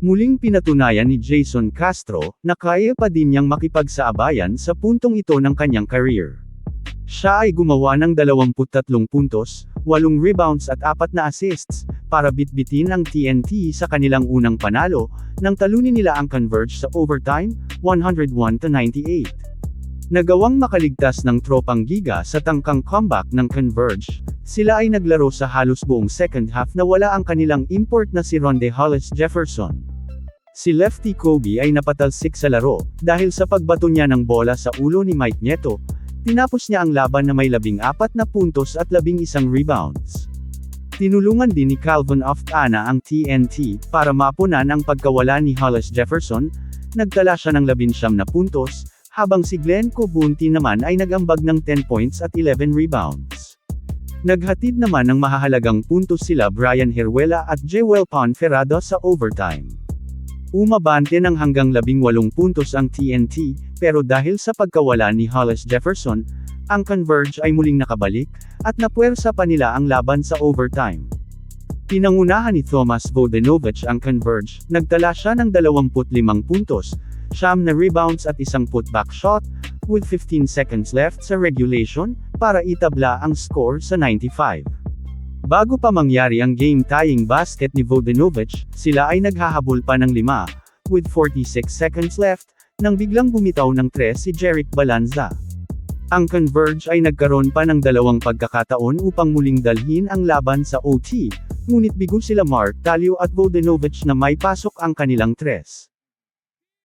Muling pinatunayan ni Jason Castro, na kaya pa din niyang makipagsaabayan sa puntong ito ng kanyang career. Siya ay gumawa ng 23 puntos, 8 rebounds at 4 na assists, para bitbitin ang TNT sa kanilang unang panalo, nang talunin nila ang Converge sa overtime, 101-98. Nagawang makaligtas ng tropang giga sa tangkang comeback ng Converge, sila ay naglaro sa halos buong second half na wala ang kanilang import na si Ronde Hollis Jefferson. Si Lefty Kobe ay napatalsik sa laro, dahil sa pagbato niya ng bola sa ulo ni Mike Nieto, tinapos niya ang laban na may labing apat na puntos at labing isang rebounds. Tinulungan din ni Calvin Oftana ang TNT, para mapunan ang pagkawala ni Hollis Jefferson, nagtala siya ng labinsyam na puntos, habang si Glenn Cobunti naman ay nagambag ng 10 points at 11 rebounds. Naghatid naman ng mahahalagang puntos sila Brian Heruela at Jewel Ponferrada sa overtime. Umabante ng hanggang 18 puntos ang TNT, pero dahil sa pagkawala ni Hollis Jefferson, ang Converge ay muling nakabalik, at napuwersa pa nila ang laban sa overtime. Pinangunahan ni Thomas Vodenovich ang Converge, nagtala siya ng 25 puntos, siyam na rebounds at isang putback shot, with 15 seconds left sa regulation, para itabla ang score sa 95. Bago pa mangyari ang game-tying basket ni Vodenovich, sila ay naghahabol pa ng lima, with 46 seconds left, nang biglang bumitaw ng tres si Jerick Balanza. Ang Converge ay nagkaroon pa ng dalawang pagkakataon upang muling dalhin ang laban sa OT, ngunit bigo sila Mark Talio at Vodenovich na may pasok ang kanilang tres.